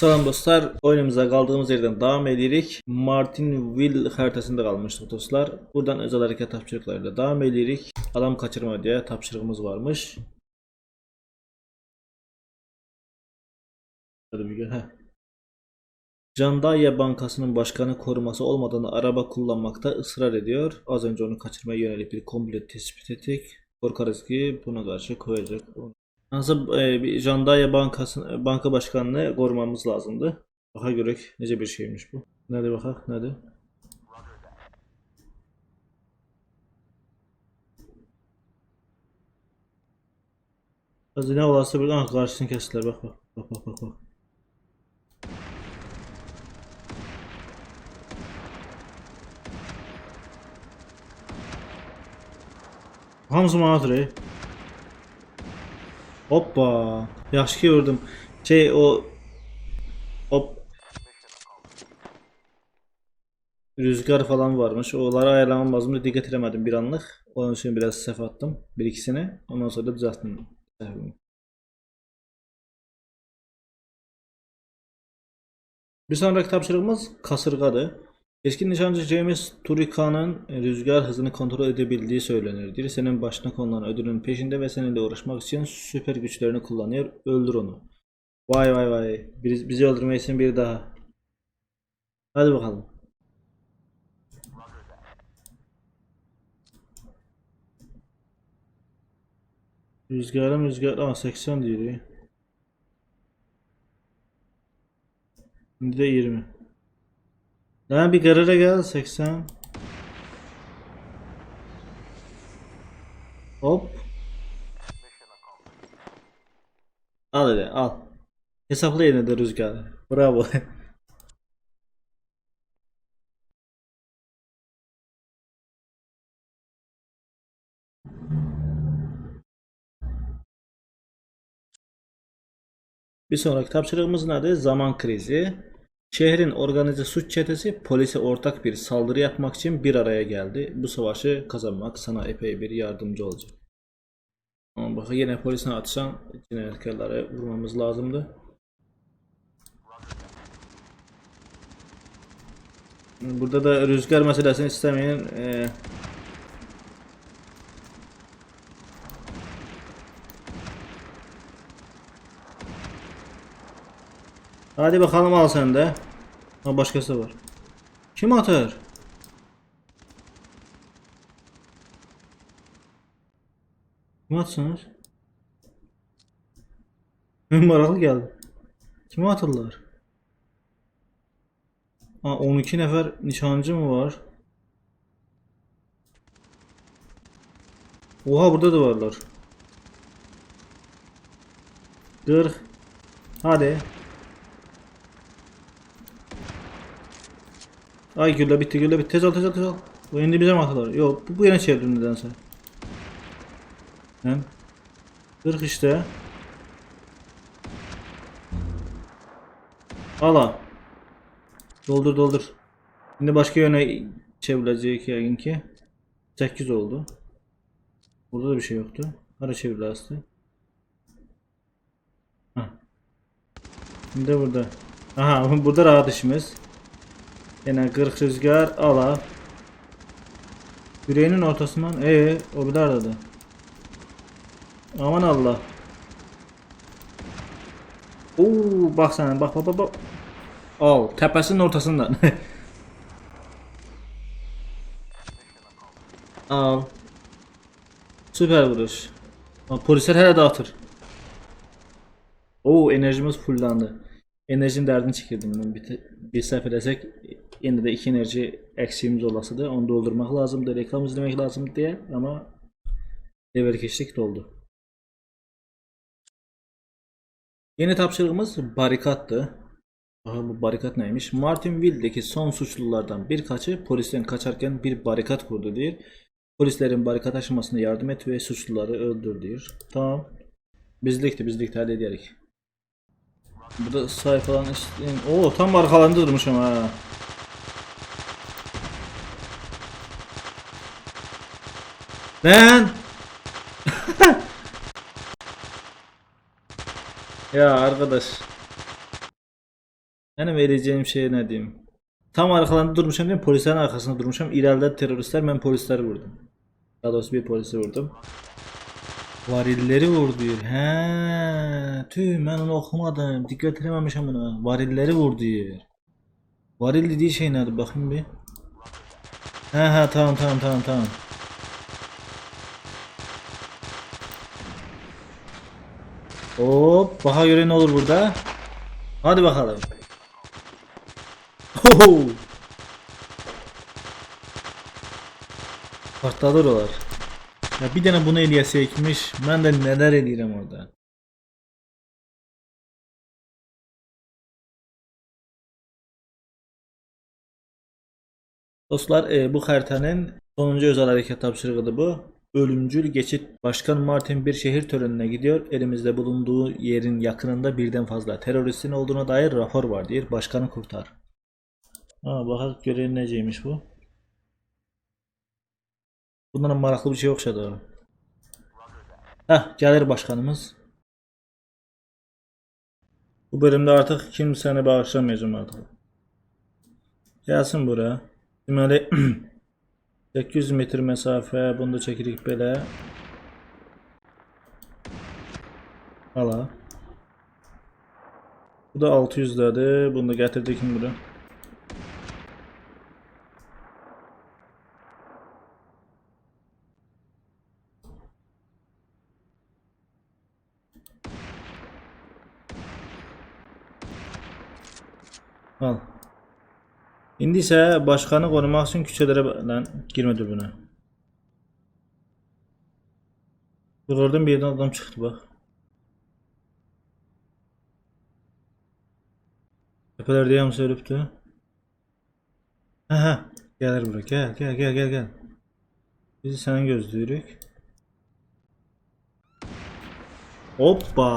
Salam dostlar, oyunumuza kaldığımız yerden devam edirik. Martinville haritasında kalmıştık dostlar. Buradan özel hareket tapşırıklarıyla devam edirik. Adam kaçırma diye tapşırığımız varmış. Hadi bir gel. Heh. Candaya Bankası'nın başkanı koruması olmadan araba kullanmakta ısrar ediyor. Az önce onu kaçırmaya yönelik bir komple tespit ettik. Korkarız ki buna karşı koyacak. Nasıl e, bir Jandaya Bankası banka başkanını korumamız lazımdı. Baka görək necə bir şeymiş bu. Nədir baxaq, nədir? Xəzinə olası bir ah qarşısını kəsdilər bax bax bax bax bax. Manadır ey. Hoppa. Ki gördüm. Şey o hop Rüzgar falan varmış. Onları ayarlamam lazımdı. Dikkat edemedim bir anlık. Onun için biraz sef attım. Bir ikisini. Ondan sonra da düzelttim. Bir sonraki tapşırığımız kasırgadı. Eski nişancı James Turika'nın rüzgar hızını kontrol edebildiği söylenir. Senin başına konulan ödülün peşinde ve seninle uğraşmak için süper güçlerini kullanıyor. Öldür onu. Vay vay vay. Biz, bizi öldürme için bir daha. Hadi bakalım. Rüzgarım rüzgar. Aa 80 diyor. Şimdi de 20. Daha bir karara gel 80. Hop. Al hele al. Hesapla yine de rüzgarı. Bravo. Bir sonraki tapşırığımız nedir? Zaman krizi. Şehrin organize suç çetesi polise ortak bir saldırı yapmak için bir araya geldi. Bu savaşı kazanmak sana epey bir yardımcı olacak. Ama bak yine polisine atışan cinayetkarları vurmamız lazımdı. Burada da rüzgar meselesini istemeyen e, Hadi bakalım al sen de. Ha başkası var. Kim atar? Kim atsınız? Numaralı geldi. Kime atırlar? Ha 12 nefer nişancı mı var? Oha burada da varlar. 40 Hadi. Ay gülle bitti gülle bitti. Tez ol tez ol tez ol. Bu indi bize mi atılır? Yok bu, bu yana çevirdim nedense. Hem 40 işte. Ala. Doldur doldur. Şimdi başka yöne çevrilecek yayın ki. 8 oldu. Burada da bir şey yoktu. Hara çevrilerse. Hah. Şimdi burada. Aha burada rahat işimiz. Yine 40 rüzgar ala. Yüreğinin ortasından ee o bir aradı. Aman Allah. Oo bak sen bak bak bak bak. Al tepesinin ortasından. Al. Süper vuruş. Ama Polisler hele dağıtır. Oo enerjimiz fullandı. Enerjinin dərdini çəkirdim. Bir, bir səhv eləsək yenə də 2 enerji əksiyimiz olasıdır. Onu doldurmaq lazımdır, reklam izləmək lazımdır deyə, amma level keçdik doldu. Yeni tapşırığımız barikatdı. Aha bu barikat neymiş? Martinville'deki son suçlulardan birkaçı polisten kaçarken bir barikat kurdu diyor. Polislerin barikat aşmasına yardım et ve suçluları öldür diyor. Tamam. Bizlikti bizlikti hallederik. Burada sayfalan isteyin. Oo tam arkalarında durmuşum ha. Lan! ya arkadaş. Yani vereceğim şey ne diyeyim? Tam arkalarında durmuşum değil mi? Polislerin arkasında durmuşum. İleride teröristler ben polisleri vurdum. Daha bir polisi vurdum. Varilleri vur diyor. He, tüh ben onu okumadım. Dikkat edememişim buna. Varilleri vur diyor. Varil dediği şey nerede bakayım bir. He he tamam tamam tamam tamam. Hop, baha göre ne olur burada? Hadi bakalım. Hoho. Partladır olar. Ya bir tane bunu eləyəsəkmiş, mən də nələr eləyirəm orada. Dostlar, e, bu xəritənin sonuncu özel hareket tapşırığıdır bu. Ölümcül geçit Başkan Martin bir şehir törenine gidiyor. Elimizde bulunduğu yerin yakınında birden fazla teröristin olduğuna dair rapor var diyor. Başkanı kurtar. Ha, bakalım neceymiş bu. Bunların maraqlı bir şey oxşadı. Heh, gəlir başkanımız. Bu bölümdə artıq kimsəni bağışlamayacağım artıq. Gəlsin bura. Deməli 800 metr məsafə, bunu da çəkirik belə. Hala. Bu da 600-dədir. Bunu da gətirdik bura. Al. İndi isə başkanı qorumaq üçün küçələrə girmə dürbünə. Dur oradan bir yerdən adam çıxdı bax. Təpələrdə hamısı ölübdü. Hə hə. Gəlir bura. Gəl, gəl, gəl, gəl, gəl. Bizi səni gözləyirik. Hoppa.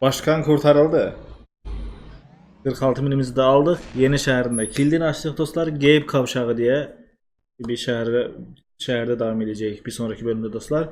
Başkan kurtarıldı. 46 minimizi de aldık. Yeni şehrinde. Kilidini açtık dostlar. Gabe kavşağı diye bir şehre şehirde devam edecek bir sonraki bölümde dostlar.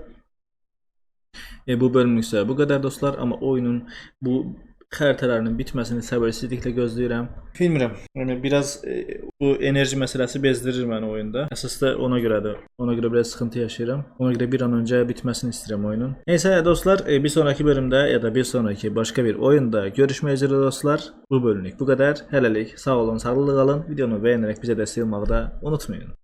E, bu bölümlük ise bu kadar dostlar ama oyunun bu xəritələrinin bitməsini səbirsizliklə gözləyirəm. Bilmirəm. Yəni biraz e, bu enerji məsələsi bezdirir məni oyunda. Əsas da ona görədir. Ona görə biraz sıxıntı yaşayıram. Ona görə bir an öncə bitməsini istəyirəm oyunun. Neysə dostlar, e, bir sonraki bölümdə ya da bir sonraki başqa bir oyunda görüşmək üzrə dostlar. Bu bölümlük bu qədər. Hələlik sağ olun, sağlıqla qalın. Videonu bəyənərək bizə dəstək olmağı da unutmayın.